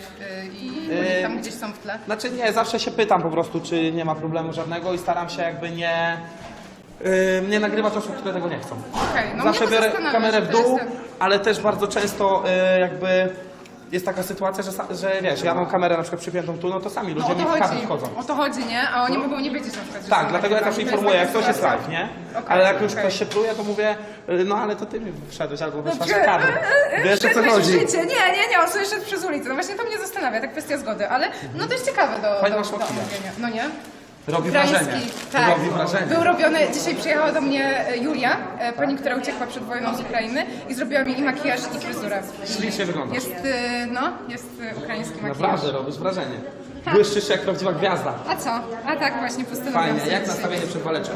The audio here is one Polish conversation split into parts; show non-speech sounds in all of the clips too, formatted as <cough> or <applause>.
y, i Y, oni tam gdzieś są w tle. Znaczy nie, zawsze się pytam po prostu, czy nie ma problemu żadnego i staram się jakby nie, yy, nie nagrywać osób, które tego nie chcą. Okej, no zawsze to biorę zastanawia, kamerę że w to dół, jest ale też bardzo często yy, jakby jest taka sytuacja, że, sa- że wiesz, ja mam kamerę na przykład przypiętą tu, no to sami No ludzie o mi to w chodzi, wchodzą. o to chodzi, nie? A oni mogą nie wiedzieć na przykład, że Tak, są dlatego ja zawsze nagrywani. To jest informuję, jak taka ktoś jest sytuacja. live, nie? Okej, Ale jak już okej. ktoś się pluje, to mówię, no ale to ty mi wszedłeś albo wyszłaś na kadr. e, e, Wiesz o co wszedłeś w chodzi? Życie. Nie, nie, nie, on sobie szedł przez ulicę. No właśnie to mnie zastanawia, ta kwestia zgody, ale no to jest ciekawe do, Fajna do, do omówienia. No nie? Robi Ukraiński, wrażenie. tak. Robi wrażenie. Był robiony, dzisiaj przyjechała do mnie e, Julia, e, pani, która uciekła przed wojną z Ukrainy i zrobiła mi i makijaż i fryzurę. Ślicznie wyglądasz. Jest, e, no, jest e, ukraiński makijaż. Naprawdę robisz wrażenie. Błyszczysz jak prawdziwa gwiazda. A co? A tak właśnie postanowiłam Fajnie, sobie jak dzisiaj. nastawienie przed waleczką?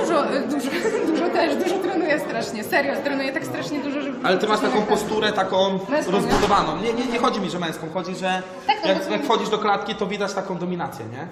Dużo, e, dużo, <laughs> dużo też, dużo trenuję strasznie. Serio, trenuję tak strasznie dużo, że... Ale ty masz taką posturę taką Męską, rozbudowaną. Nie, nie, nie chodzi mi, że męską. Chodzi, że Tak, no jak, bo- jak wchodzisz do klatki, to widać taką dominację, nie?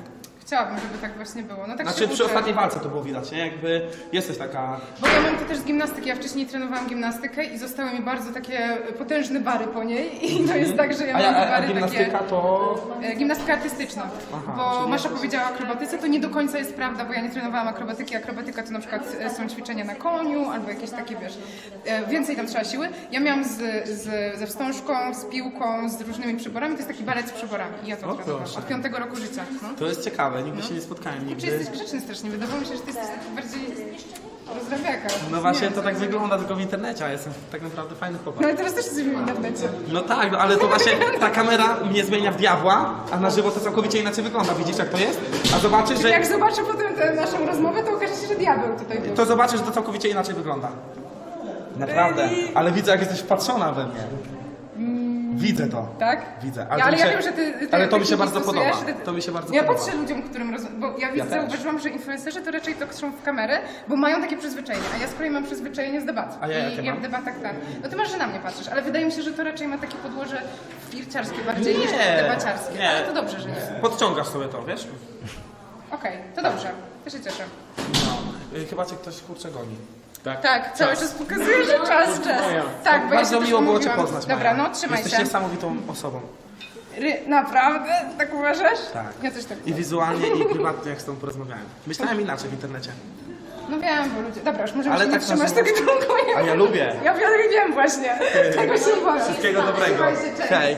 Chciałabym, żeby tak właśnie było. No tak Znaczy się przy uczę. ostatniej walce to było widać, nie? Jakby jesteś taka... Bo ja mam to też z gimnastyki. Ja wcześniej trenowałam gimnastykę i zostały mi bardzo takie potężne bary po niej. I to jest tak, że ja A, mam ja, a, a bary gimnastyka takie... to... E, Gimnastyka artystyczna, Aha, bo czyli Masza powiedziała o akrobatyce, to nie do końca jest prawda, bo ja nie trenowałam akrobatyki. Akrobatyka to na przykład e, są ćwiczenia na koniu albo jakieś takie, wiesz, e, więcej tam trzeba siły. Ja miałam z, z, ze wstążką, z piłką, z różnymi przyborami, to jest taki balet z przyborami i ja to O, trenowałam proszę. od piątego roku życia. No. To jest ciekawe, nigdy się nie spotkałem, Czy nigdy. jesteś grzeczny strasznie? Wydawało mi się, że ty jesteś taki bardziej rozrabiaka. No właśnie Nie, to tak wygląda tylko w internecie, a jestem tak naprawdę fajny No chłopak. ale teraz też jesteśmy w internecie. No tak, no, ale to właśnie ta kamera mnie zmienia w diabła, a na żywo to całkowicie inaczej wygląda. Widzisz jak to jest? A zobaczysz, że... Jak zobaczę potem tę naszą rozmowę, to okaże się, że diabeł tutaj był. To zobaczysz, że to całkowicie inaczej wygląda. Naprawdę. Ale widzę, jak jesteś wpatrzona we mnie. Widzę to. Tak? Widzę. Ale, to ale mi ja się- wiem, że ty, ty Ale to mi się bardzo stosujesz, podoba. ty- To mi się bardzo ja podoba. patrzę ludziom, którym roz... bo ja, Ja ja też. zauważyłam, że influencerzy to raczej to krzą w kamerę, bo mają takie przyzwyczajenie, a ja z kolei mam przyzwyczajenie z debat. A ja I ja mam? w debatach tak. No ty masz, że na mnie patrzysz, ale wydaje mi się, że to raczej ma takie podłoże flirciarskie bardziej niż Nie, debaciarskie. nie. Ale to dobrze, że nie. Podciągasz sobie to, wiesz? Okej, to dobrze. To się cieszę. No. Y, Chyba cię ktoś kurczę goni. Tak, cały czas pokazuje, że czas, czas. Tak, bo ja Bardzo się też miło było cię umówiłam. poznać. Dobra, Maja. no trzymaj Jesteś się. niesamowitą osobą. Ry, naprawdę? Tak uważasz? Tak. Ja też tak. I wizualnie, i <laughs> prywatnie, jak z tobą porozmawiałem. Myślałem inaczej w internecie. No wiem, bo ludzie... Dobra, już możemy Ale się tak nie trzymać na tego dziękuję. A ja lubię. Ja wiem, wiem właśnie. Tego się boję. Wszystkiego dobrego. Hej.